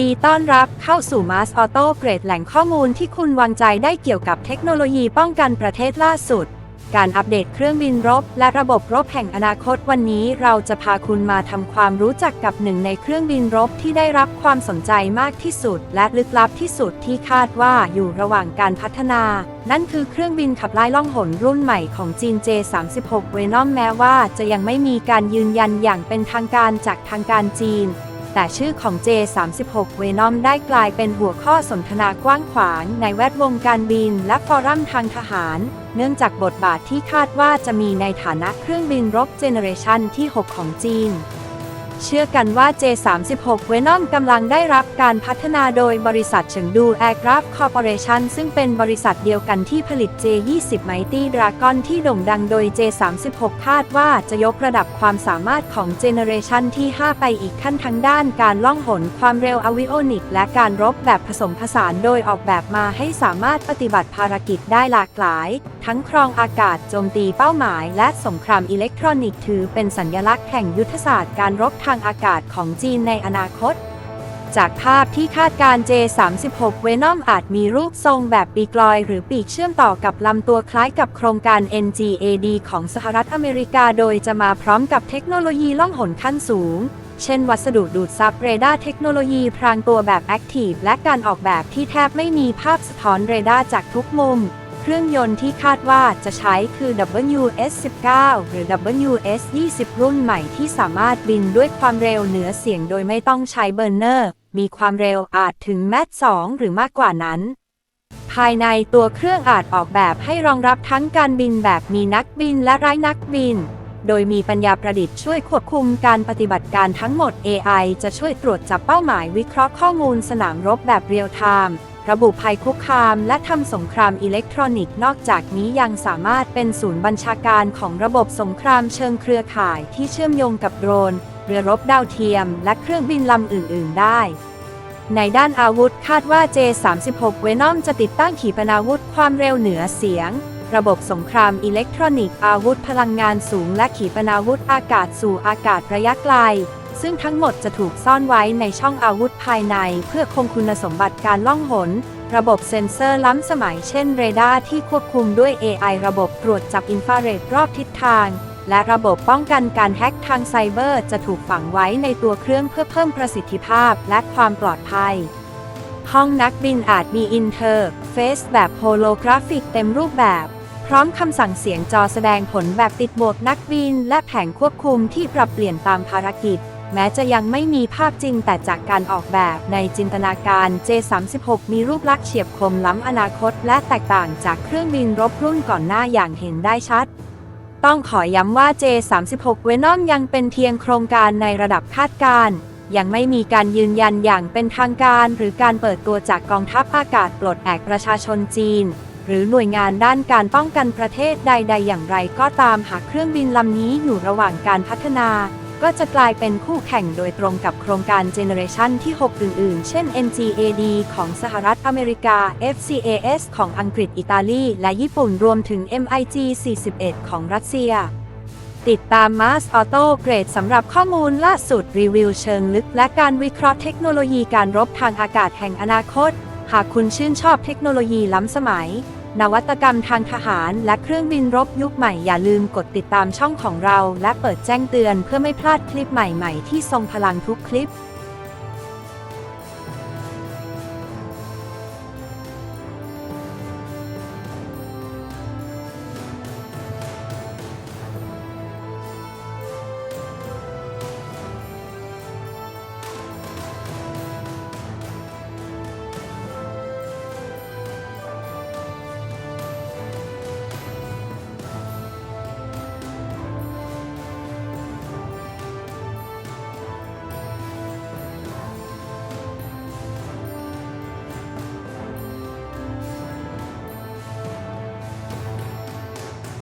ดีต้อนรับเข้าสู่ Mars Auto เกรดแหล่งข้อมูลที่คุณวางใจได้เกี่ยวกับเทคโนโลยีป้องกันประเทศล่าสุด การอัปเดตเครื่องบินรบ และระบบรบแห่งอนาคตวันนี้เราจะพาคุณมาทำความรู้จักกับหนึ่งในเครื่องบินรบที่ได้รับความสนใจมากที่สุด และลึกลับที่สุดที่คาดว่าอยู่ระหว่างการพัฒนา นั่นคือเครื่องบินขับไล่ล่องหนรุ่นใหม่ของจีน J36 Venom แม้ว่าจะยังไม่มีการยืนยันอย่างเป็นทางการจากทางการจีน แต่ชื่อของ J36 Venom ได้กลายเป็นหัวข้อสนทนากว้างขวางในแวดวงการบินและฟอรัมทางทหาร เนื่องจากบทบาทที่คาดว่าจะมีในฐานะเครื่องบินรบเจเนเรชันที่ 6 ของจีน เชื่อกันว่า J36 Venom กำลังได้รับการพัฒนาโดยบริษัทเฉิงดู Aircraft Corporation ซึ่งเป็นบริษัทเดียวกันที่ผลิต J20 Mighty Dragon ที่โด่งดังโดย J36 คาดว่าจะยกระดับความสามารถของเจเนเรชันที่ 5 ไปอีกขั้นทั้งด้านการล่องหนความเร็วอวิโอนิก และการรบแบบผสมผสานโดยออกแบบมาให้สามารถปฏิบัติภารกิจได้หลากหลาย ทั้งครองอากาศโจมตีเป้าหมาย และสงครามอิเล็กทรอนิกส์ถือเป็นสัญลักษณ์แห่งยุทธศาสตร์การรบทางอากาศของจีนในอนาคต จากภาพที่คาดการ J36 Venom อาจมีรูปทรงแบบปีกลอย หรือปีกเชื่อมต่อกับลำตัวคล้ายกับโครงการ NGAD ของสหรัฐอเมริกา โดยจะมาพร้อมกับเทคโนโลยีล่องหนขั้นสูงเช่น วัสดุดูดซับเรดาร์เทคโนโลยีพรางตัวแบบ Active และการออกแบบที่แทบไม่มีภาพสะท้อนเรดาร์จากทุกมุม เครื่องยนต์ที่คาดว่าจะใช้คือ WS-19 หรือ WS-20 รุ่นใหม่ที่สามารถบินด้วยความเร็วเหนือเสียงโดยไม่ต้องใช้เบอร์เนอร์ มีความเร็วอาจถึงแมท2หรือมากกว่านั้น ภายในตัวเครื่องอาจออกแบบให้รองรับทั้งการบินแบบมีนักบินและไร้นักบิน โดยมีปัญญาประดิษฐ์ช่วยควบคุมการปฏิบัติการทั้งหมด AI จะช่วยตรวจจับเป้าหมายวิเคราะห์ข้อมูลสนามรบแบบเรียลไทม์ ระบุภัยคุกคาม และทำสงครามอิเล็กทรอนิกส์นอกจากนี้ยังสามารถเป็นศูนย์บัญชาการของระบบสงครามเชิงเครือข่ายที่เชื่อมโยงกับโดรน เรือรบดาวเทียม และเครื่องบินลำอื่น ๆ ได้ในด้านอาวุธคาดว่า J36 Venom จะติดตั้งขีปนาวุธความเร็วเหนือเสียง ระบบสงครามอิเล็กทรอนิกส์อาวุธพลังงานสูง และขีปนาวุธอากาศสู่อากาศระยะไกล ซึ่งทั้งหมดจะถูกซ่อนไว้ในช่องอาวุธภายใน เพื่อคงคุณสมบัติการล่องหน ระบบเซ็นเซอร์ล้ำสมัยเช่นเรดาร์ที่ควบคุมด้วย AI ระบบตรวจจับอินฟราเรดรอบทิศทาง และระบบป้องกันการแฮ็กทางไซเบอร์จะถูกฝังไว้ในตัวเครื่องเพื่อเพิ่มประสิทธิภาพและความปลอดภัยห้องนักบินอาจมีอินเทอร์เฟซแบบโฮโลกราฟิกเต็มรูปแบบ พร้อมคำสั่งเสียงจอแสดงผลแบบติดบวกนักบิน และแผงควบคุมที่ปรับเปลี่ยนตามภารกิจ แม้จะยังไม่มีภาพจริงแต่จากการออกแบบในจินตนาการ J36 มีรูปลักษณ์เฉียบคมล้ำอนาคต และแตกต่างจากเครื่องบินรบรุ่นก่อนหน้าอย่างเห็นได้ชัด ต้องขอย้ำว่า J36 Venom ยังเป็นเพียงโครงการในระดับคาดการณ์ยังไม่มีการยืนยันอย่างเป็นทางการ หรือการเปิดตัวจากกองทัพอากาศปลดแอกประชาชนจีน หรือหน่วยงานด้านการป้องกันประเทศใด ๆ อย่างไรก็ตามหากเครื่องบินลำนี้อยู่ระหว่างการพัฒนา ก็จะกลายเป็นคู่แข่งโดยตรงกับโครงการเจเนเรชันที่ 6 อื่น ๆ เช่น NGAD ของสหรัฐอเมริกา FCAS ของอังกฤษอิตาลี และญี่ปุ่นรวมถึง MiG 41 ของรัสเซีย ติดตาม Mars Auto Grade สำหรับข้อมูลล่าสุดรีวิวเชิงลึก และการวิเคราะห์เทคโนโลยีการรบทางอากาศแห่งอนาคต หากคุณชื่นชอบเทคโนโลยีล้ำสมัย นวัตกรรมทางทหารและเครื่องบินรบยุคใหม่อย่าลืมกดติดตามช่องของเรา และเปิดแจ้งเตือนเพื่อไม่พลาดคลิปใหม่ๆ ที่ทรงพลังทุกคลิป